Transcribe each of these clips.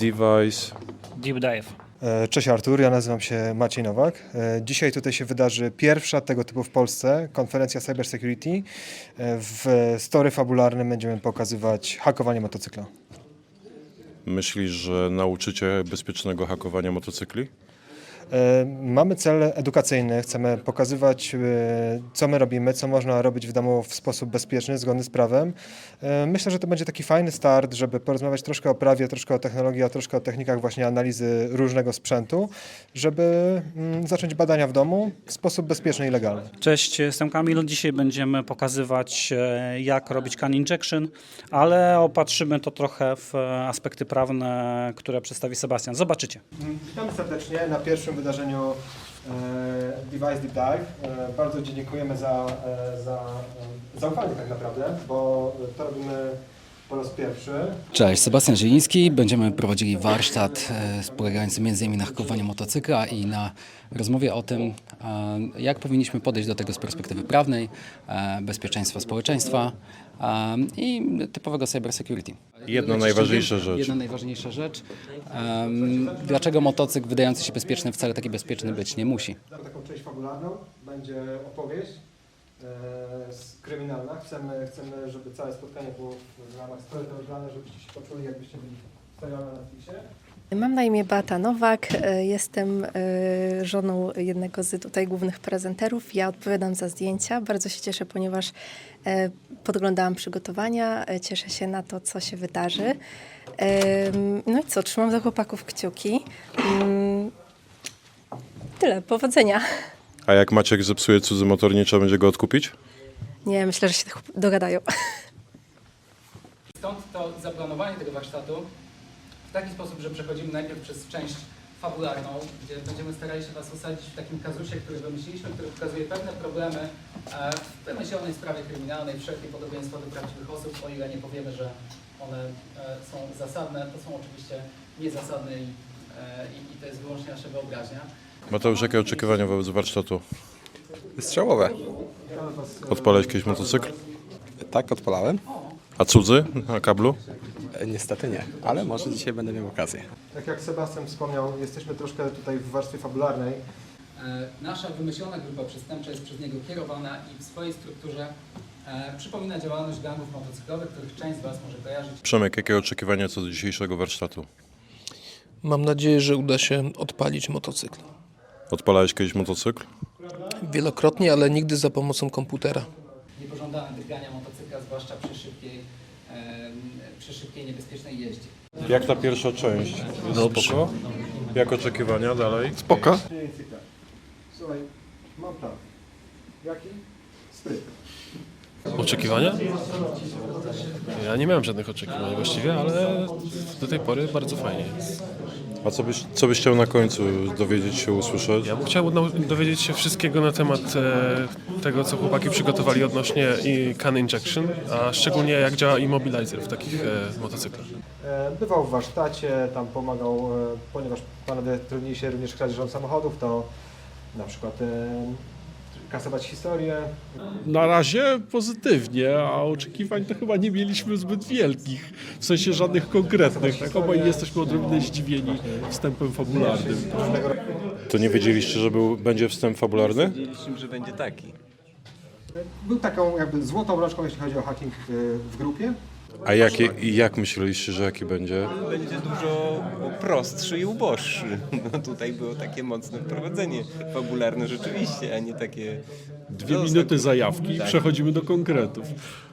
Device. Deep Dive. E, Cześć Artur, ja nazywam się Maciej Nowak. E, Dzisiaj tutaj się wydarzy pierwsza tego typu w Polsce konferencja Cybersecurity. E, W story fabularnym będziemy pokazywać hakowanie motocykla. Myślisz, że nauczycie bezpiecznego hakowania motocykli? E, Mamy cel edukacyjny, chcemy pokazywać, e, co my robimy, co można robić w domu w sposób bezpieczny, zgodny z prawem. E, Myślę, że to będzie taki fajny start, żeby porozmawiać troszkę o prawie, troszkę o technologii, a troszkę o technikach właśnie analizy różnego sprzętu, żeby mm, zacząć badania w domu w sposób bezpieczny i legalny. Cześć, jestem Kamil. Dzisiaj będziemy pokazywać, jak robić can injection, ale opatrzymy to trochę w aspekty prawne, które przedstawi Sebastian. Zobaczycie. Witamy serdecznie na pierwszym wydarzeniu e, Device Deep Dive. E, bardzo Ci dziękujemy za, e, za zaufanie tak naprawdę, bo to robimy po raz pierwszy. Cześć, Sebastian Zieliński. Będziemy prowadzili warsztat e, polegający m.in. na hakowaniu motocykla i na rozmowie o tym, e, jak powinniśmy podejść do tego z perspektywy prawnej, e, bezpieczeństwa społeczeństwa i typowego cybersecurity. Jedna najważniejsza rzecz. Jedna najważniejsza rzecz. Dlaczego motocykl wydający się bezpieczny wcale taki bezpieczny być nie musi? Taką część fabularną będzie opowieść kryminalna. Chcemy, chcemy, żeby całe spotkanie było w ramach storytellingu, żebyście się poczuli, jakbyście byli serialem na Netflixie. Mam na imię Beata Nowak, e, jestem e, żoną jednego z tutaj głównych prezenterów. Ja odpowiadam za zdjęcia. Bardzo się cieszę, ponieważ e, podglądałam przygotowania, e, cieszę się na to, co się wydarzy. No i co, trzymam za chłopaków kciuki. Mm, Tyle, powodzenia. A jak Maciek zepsuje cudzy motor, nie trzeba będzie go odkupić? Nie, myślę, że się dogadają. Stąd to zaplanowanie tego warsztatu w taki sposób, że przechodzimy najpierw przez część fabularną, gdzie będziemy starali się Was osadzić w takim kazusie, który wymyśliliśmy, który pokazuje pewne problemy e, w wymyślonej sprawie kryminalnej, wszelkie podobieństwa do prawdziwych osób, o ile nie powiemy, że one e, są zasadne, to są oczywiście niezasadne i, e, i, i to jest wyłącznie nasza wyobraźnia. Mateusz, jakie oczekiwania wobec warsztatu? Strzałowe. Odpalałeś kiedyś motocykl? Tak, odpalałem. A cudzy na kablu? E, Niestety nie, ale może dzisiaj będę miał okazję. Tak jak Sebastian wspomniał, jesteśmy troszkę tutaj w warstwie fabularnej. E, Nasza wymyślona grupa przestępcza jest przez niego kierowana i w swojej strukturze e, przypomina działalność gangów motocyklowych, których część z Was może kojarzyć. Przemek, jakie oczekiwania co do dzisiejszego warsztatu? Mam nadzieję, że uda się odpalić motocykl. Odpalałeś kiedyś motocykl? Wielokrotnie, ale nigdy za pomocą komputera. Niepożądane drgania motocykla, zwłaszcza przy szybkiej, e, przy szybkiej niebezpiecznej jeździe. Jak ta pierwsza część? Jest Dobrze. Spoko? Jak oczekiwania dalej? Spoko. Słuchaj, mam plan. Jaki? Spryt. Oczekiwania? Ja nie miałem żadnych oczekiwań właściwie, ale do tej pory bardzo fajnie jest. A co byś, co byś chciał na końcu dowiedzieć się, usłyszeć? Ja bym chciał nau- dowiedzieć się wszystkiego na temat e, tego, co chłopaki przygotowali odnośnie i can injection, a szczególnie jak działa immobilizer w takich e, motocyklach. E, Bywał w warsztacie, tam pomagał, e, ponieważ panowie trudniej się również kradzieżą samochodów, to na przykład e, kasować historię. Na razie pozytywnie, a oczekiwań to chyba nie mieliśmy zbyt wielkich, w sensie żadnych konkretnych. Tak obaj jesteśmy odrobinę zdziwieni wstępem fabularnym. To nie wiedzieliście, że był, będzie wstęp fabularny? Wiedzieliśmy, że będzie taki. Był taką jakby złotą rączką, jeśli chodzi o hacking e, w grupie. A jakie, i jak myśleliście, że jaki będzie? Będzie dużo prostszy i uboższy. No tutaj było takie mocne wprowadzenie fabularne rzeczywiście, a nie takie... Dwie minuty zajawki i Tak. przechodzimy do konkretów.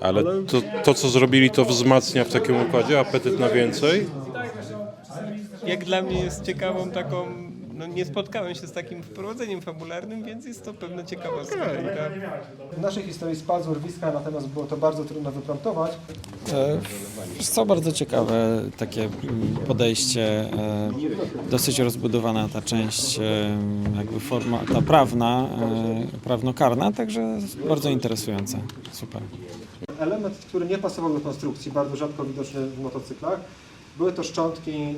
Ale to, to, co zrobili, to wzmacnia w takim układzie apetyt na więcej? Jak dla mnie jest ciekawą taką... No nie spotkałem się z takim wprowadzeniem fabularnym, więc jest to pewna ciekawostka. która W naszej historii spadł z urwiska, natomiast było to bardzo trudno wypromptować. Co, bardzo ciekawe takie podejście, e, dosyć rozbudowana ta część e, jakby forma, ta prawna, e, prawnokarna, także bardzo interesująca, super. Element, który nie pasował do konstrukcji, bardzo rzadko widoczny w motocyklach, były to szczątki e,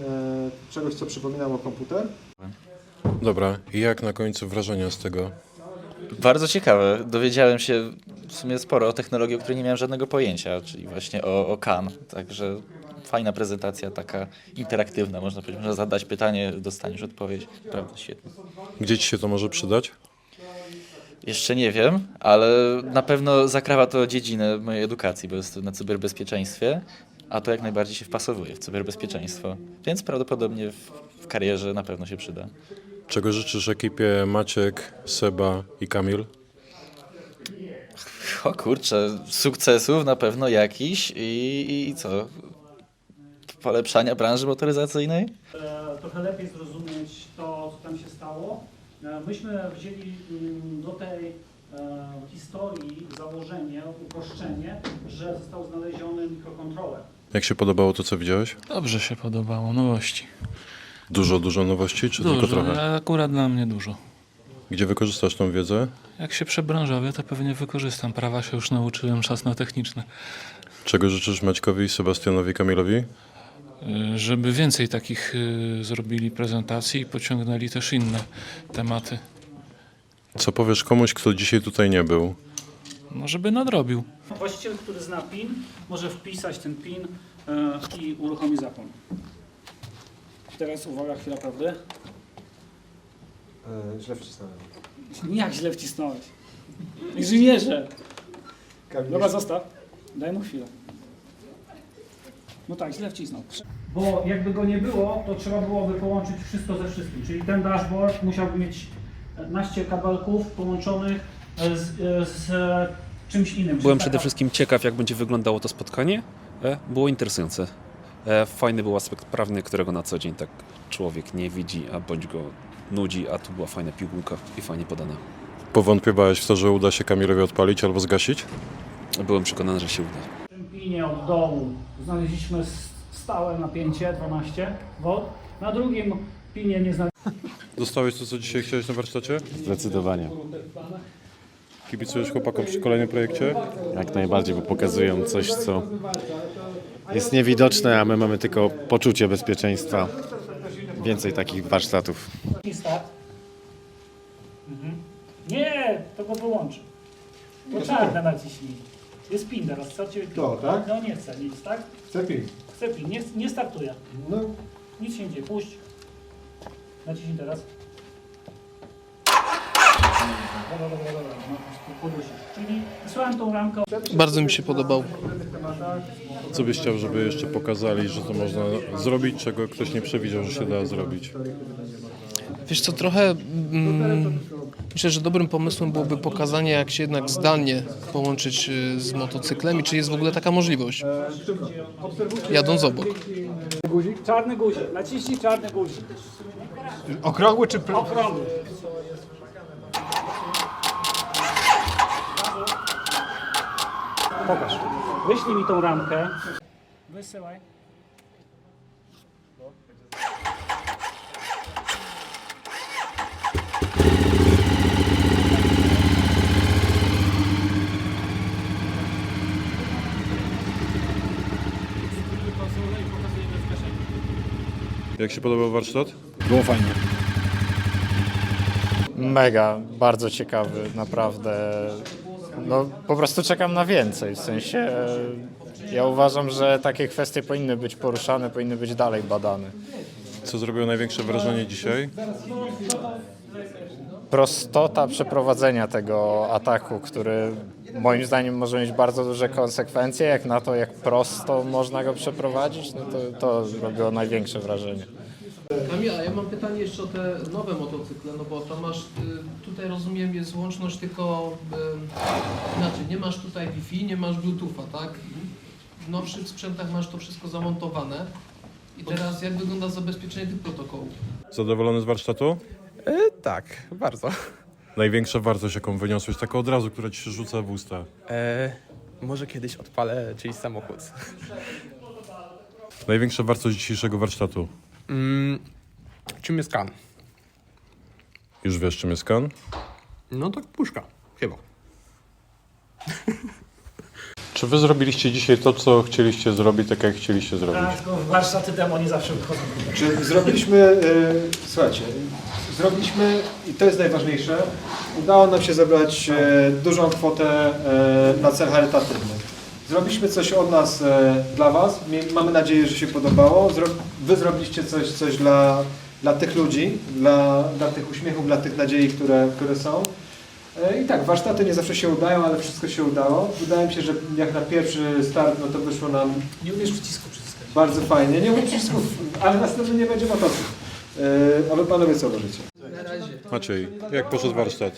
czegoś, co przypominało komputer. Dobra, i jak na końcu wrażenia z tego? Bardzo ciekawe. Dowiedziałem się w sumie sporo o technologii, o której nie miałem żadnego pojęcia, czyli właśnie o, o CAN. Także fajna prezentacja, taka interaktywna, można powiedzieć. Można zadać pytanie, dostaniesz odpowiedź. Prawda, świetnie. Gdzie ci się to może przydać? Jeszcze nie wiem, ale na pewno zakrawa to dziedzinę mojej edukacji, bo jest na cyberbezpieczeństwie, a to jak najbardziej się wpasowuje w cyberbezpieczeństwo. Więc prawdopodobnie w, w karierze na pewno się przyda. Czego życzysz ekipie Maciek, Seba i Kamil? O kurczę, sukcesów na pewno jakiś i, i co? Polepszania branży motoryzacyjnej? e, trochę lepiej zrozumieć to, co tam się stało. E, Myśmy wzięli mm, do tej e, historii założenie, uproszczenie, że został znaleziony mikrokontroler. Jak się podobało to, co widziałeś? Dobrze się podobało, nowości. Dużo, dużo nowości, czy tylko Dużo, trochę? ale akurat dla mnie dużo. Gdzie wykorzystasz tą wiedzę? Jak się przebranżowię, to pewnie wykorzystam. Prawa się już nauczyłem, czas na techniczne. Czego życzysz Maćkowi, Sebastianowi, Kamilowi? Y, Żeby więcej takich y, zrobili prezentacji i pociągnęli też inne tematy. Co powiesz komuś, kto dzisiaj tutaj nie był? No, żeby nadrobił. Właściciel, który zna PIN, może wpisać ten PIN e, i uruchomi zapłon. Teraz uwaga, chwila prawdy. E, źle wcisnąłem. Jak źle wcisnąłeś? Inżynierze! Kamil, Dobra, zostaw. Daj mu chwilę. No tak, źle wcisnął. Bo jakby go nie było, to trzeba byłoby połączyć wszystko ze wszystkim. Czyli ten dashboard musiałby mieć naście kabelków połączonych e, z, e, z e, czymś innym. Byłem przede taka- wszystkim ciekaw, jak będzie wyglądało to spotkanie. E, Było interesujące. E, Fajny był aspekt prawny, którego na co dzień tak człowiek nie widzi, a bądź go nudzi, a tu była fajna pigułka i fajnie podana. Powątpiewałeś w to, że uda się Kamilowi odpalić albo zgasić? Byłem przekonany, że się uda. W pinie od dołu znaleźliśmy stałe napięcie 12 V. Na drugim pinie nie znaleźliśmy. Dostałeś to, co dzisiaj chciałeś na warsztacie? Zdecydowanie. Kibicujesz chłopakom przy kolejnym projekcie? Jak najbardziej, bo pokazują coś, co jest niewidoczne, a my mamy tylko poczucie bezpieczeństwa. Więcej takich warsztatów. Start. Mhm. Nie, to go wyłączy. To czarne naciśnij. Jest pin teraz, co ciebie To, tak? No nie chce nic, tak? Chcę pin. Chce pin, nie, nie startuje. No, Nic się nie dzieje, puść. Naciśnij teraz. Dobra, dobra, dobra, no, podusisz. Czyli wysłałem tą ramkę. Bardzo mi się podobał. Co byś chciał, żeby jeszcze pokazali, że to można zrobić, czego ktoś nie przewidział, że się da zrobić? Wiesz co, trochę mm, myślę, że dobrym pomysłem byłoby pokazanie, jak się jednak zdalnie połączyć y, z motocyklem i czy jest w ogóle taka możliwość, jadąc obok. Czarny guzik, naciśnij czarny guzik. okrągły czy Okrągły. Pokaż. Wyślij mi tą ramkę. Wysyłaj. Jak się podobał warsztat? Było fajnie. Mega, bardzo ciekawy, naprawdę. No po prostu czekam na więcej, w sensie e, ja uważam, że takie kwestie powinny być poruszane, powinny być dalej badane. Co zrobiło największe wrażenie dzisiaj? Prostota przeprowadzenia tego ataku, który moim zdaniem może mieć bardzo duże konsekwencje, jak na to, jak prosto można go przeprowadzić, no to, to robiło największe wrażenie. Kamila, ja mam pytanie jeszcze o te nowe motocykle, no bo tam masz, y, tutaj rozumiem jest łączność tylko, y, inaczej, nie masz tutaj Wi-Fi, nie masz Bluetootha, tak? W nowszych sprzętach masz to wszystko zamontowane. I teraz jak wygląda zabezpieczenie tych protokołów? Zadowolony z warsztatu? tak, bardzo. Największa wartość, jaką wyniosłeś, taka od razu, która ci się rzuca w usta. E, może kiedyś odpalę czyjś samochód. Największa wartość dzisiejszego warsztatu? Mm, czym jest kan? Już wiesz, czym jest kan? No to puszka, chyba. Czy wy zrobiliście dzisiaj to, co chcieliście zrobić, tak jak chcieliście zrobić? Tak, tylko warsztaty demo nie zawsze wychodzą. Czy zrobiliśmy, y, słuchajcie, zrobiliśmy, i to jest najważniejsze, udało nam się zebrać e, dużą kwotę e, na cel charytatywny. Zrobiliśmy coś od nas e, dla Was. Mamy nadzieję, że się podobało. Zro wy zrobiliście coś, coś dla, dla tych ludzi, dla, dla tych uśmiechów, dla tych nadziei, które, które są. E, I tak, warsztaty nie zawsze się udają, ale wszystko się udało. Wydaje mi się, że jak na pierwszy start, no to wyszło nam Nie umiesz przycisku przyciskać. bardzo fajnie. Nie umiem przycisków, ale następny nie będzie motocykl. E, A wy panowie co uważacie? Maciej, jak poszedł warsztat?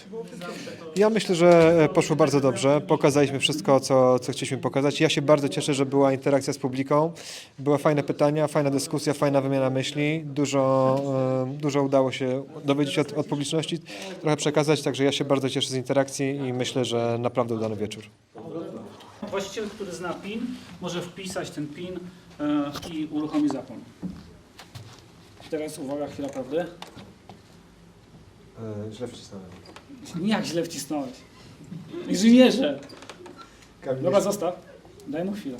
Ja myślę, że e, poszło bardzo dobrze. Pokazaliśmy wszystko, co, co chcieliśmy pokazać. Ja się bardzo cieszę, że była interakcja z publiką. Były fajne pytania, fajna dyskusja, fajna wymiana myśli. Dużo, e, dużo udało się dowiedzieć od, od publiczności, trochę przekazać, także ja się bardzo cieszę z interakcji i myślę, że naprawdę udany wieczór. Właściciel, który zna PIN, może wpisać ten PIN e, i uruchomi zapłon. Teraz uwaga, chwila prawdy. Źle wcisnąłem. Jak źle wcisnąłeś? Inżynierze! Dobra, zostaw. Daj mu chwilę.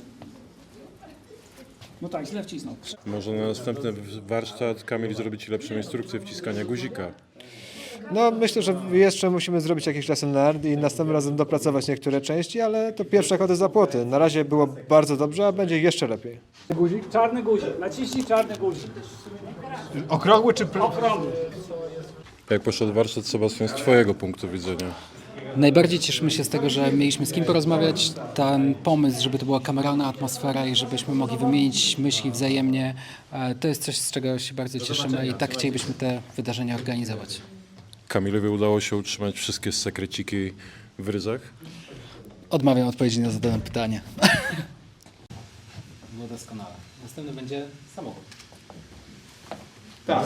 No tak, źle wcisnął. Może na następny warsztat Kamil zrobi Ci lepszą instrukcję wciskania guzika. No myślę, że jeszcze musimy zrobić jakiś lesson learned i następnym razem dopracować niektóre części, ale to pierwsze kody za płoty. Na razie było bardzo dobrze, a będzie jeszcze lepiej. Guzik? Czarny guzik. Naciśnij czarny guzik. Okrągły czy Okrągły. Jak poszedł warsztat, Sebastian, z Twojego punktu widzenia? Najbardziej cieszymy się z tego, że mieliśmy z kim porozmawiać. Ten pomysł, żeby to była kameralna atmosfera i żebyśmy mogli wymienić myśli wzajemnie, e, to jest coś, z czego się bardzo cieszymy i tak chcielibyśmy te wydarzenia organizować. Kamilowi udało się utrzymać wszystkie sekreciki w ryzach? Odmawiam odpowiedzi na zadane pytanie. Było doskonale. Następny będzie samochód. Tak.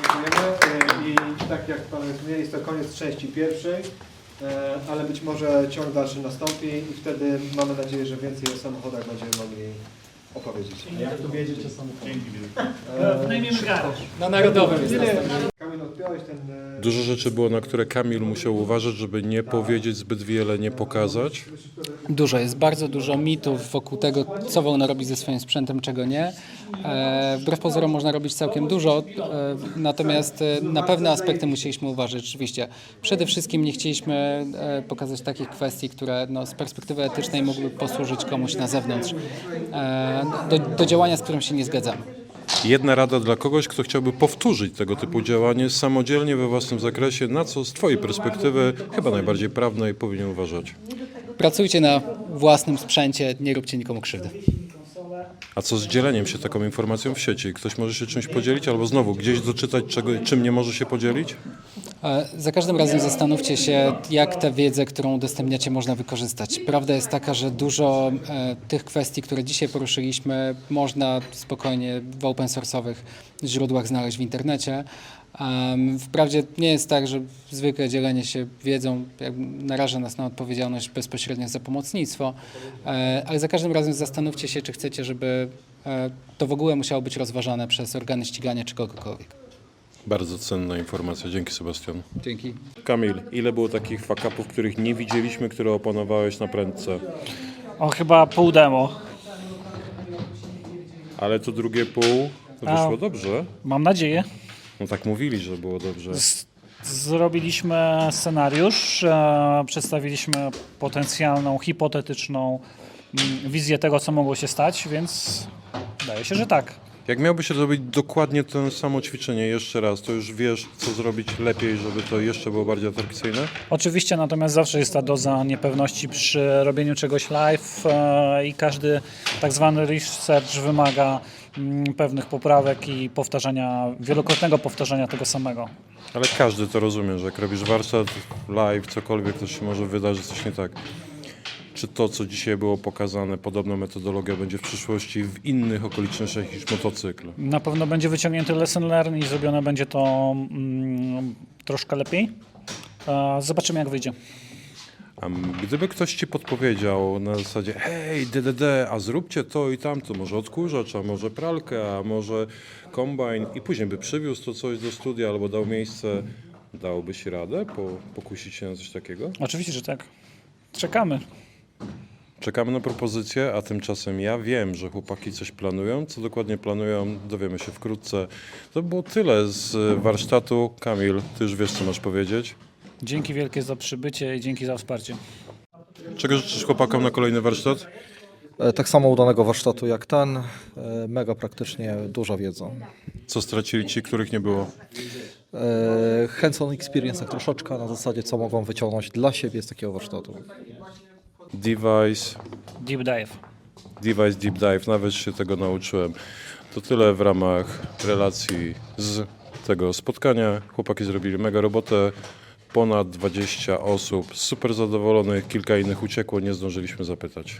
Dziękujemy E, i tak jak Pan rozumie, jest to koniec części pierwszej, e, ale być może ciąg dalszy nastąpi i wtedy mamy nadzieję, że więcej o samochodach będziemy mogli opowiedzieć. A jak tu wiedzieć o samochodach? E, Najmijmy garaż. Na Narodowym jest. Kamil, odpiąłeś ten... Dużo rzeczy było, na które Kamil musiał uważać, żeby nie powiedzieć zbyt wiele, nie pokazać. Dużo, jest bardzo dużo mitów wokół tego, co wolno robić ze swoim sprzętem, czego nie. E, wbrew pozorom można robić całkiem dużo, e, natomiast e, na pewne aspekty musieliśmy uważać rzeczywiście. Przede wszystkim nie chcieliśmy pokazać takich kwestii, które no, z perspektywy etycznej mogłyby posłużyć komuś na zewnątrz do, do działania, z którym się nie zgadzamy. Jedna rada dla kogoś, kto chciałby powtórzyć tego typu działanie samodzielnie we własnym zakresie, na co z Twojej perspektywy, chyba najbardziej prawnej, powinien uważać. Pracujcie na własnym sprzęcie, nie róbcie nikomu krzywdy. A co z dzieleniem się taką informacją w sieci? Ktoś może się czymś podzielić albo znowu gdzieś doczytać, czego, czym nie może się podzielić? Za każdym razem zastanówcie się, jak tę wiedzę, którą udostępniacie, można wykorzystać. Prawda jest taka, że dużo e, tych kwestii, które dzisiaj poruszyliśmy, można spokojnie w open source'owych źródłach znaleźć w internecie. Wprawdzie nie jest tak, że zwykle dzielenie się wiedzą naraża nas na odpowiedzialność bezpośrednio za pomocnictwo, e, ale za każdym razem zastanówcie się, czy chcecie, żeby e, to w ogóle musiało być rozważane przez organy ścigania czy kogokolwiek. Bardzo cenna informacja. Dzięki Sebastian. Dzięki. Kamil, ile było takich fakapów, których nie widzieliśmy, które opanowałeś na prędce? O, chyba pół demo. Ale to drugie pół wyszło A. dobrze. Mam nadzieję. No tak mówili, że było dobrze. Z- Zrobiliśmy scenariusz, e, przedstawiliśmy potencjalną, hipotetyczną mm, wizję tego, co mogło się stać, więc wydaje się, że tak. Jak miałbyś zrobić dokładnie to samo ćwiczenie jeszcze raz, to już wiesz, co zrobić lepiej, żeby to jeszcze było bardziej atrakcyjne? Oczywiście, natomiast zawsze jest ta doza niepewności przy robieniu czegoś live e, i każdy tak zwany research wymaga mm, pewnych poprawek i powtarzania, wielokrotnego powtarzania tego samego. Ale każdy to rozumie, że jak robisz warsztat, live, cokolwiek, to się może wydarzyć coś nie tak. Czy to, co dzisiaj było pokazane, podobna metodologia będzie w przyszłości w innych okolicznościach niż motocykl? Na pewno będzie wyciągnięty lesson learn i zrobione będzie to mm, troszkę lepiej. E, Zobaczymy, jak wyjdzie. A gdyby ktoś ci podpowiedział na zasadzie hej, DDD, a zróbcie to i tamto, może odkurzacz, a może pralkę, a może kombajn i później by przywiózł to coś do studia albo dał miejsce, dałbyś radę po, pokusić się na coś takiego? Oczywiście, że tak. Czekamy. Czekamy na propozycję, a tymczasem ja wiem, że chłopaki coś planują. Co dokładnie planują, dowiemy się wkrótce. To było tyle z warsztatu. Kamil, ty już wiesz, co masz powiedzieć. Dzięki wielkie za przybycie i dzięki za wsparcie. Czego życzysz chłopakom na kolejny warsztat? Tak samo udanego warsztatu jak ten, e, mega praktycznie duża wiedza. Co stracili ci, których nie było? E, Hands-on experience troszeczkę na zasadzie, co mogą wyciągnąć dla siebie z takiego warsztatu. Device, Deep dive. device deep dive, nawet się tego nauczyłem. To tyle w ramach relacji z tego spotkania. Chłopaki zrobili mega robotę. Ponad 20 osób super zadowolonych, kilka innych uciekło, nie zdążyliśmy zapytać.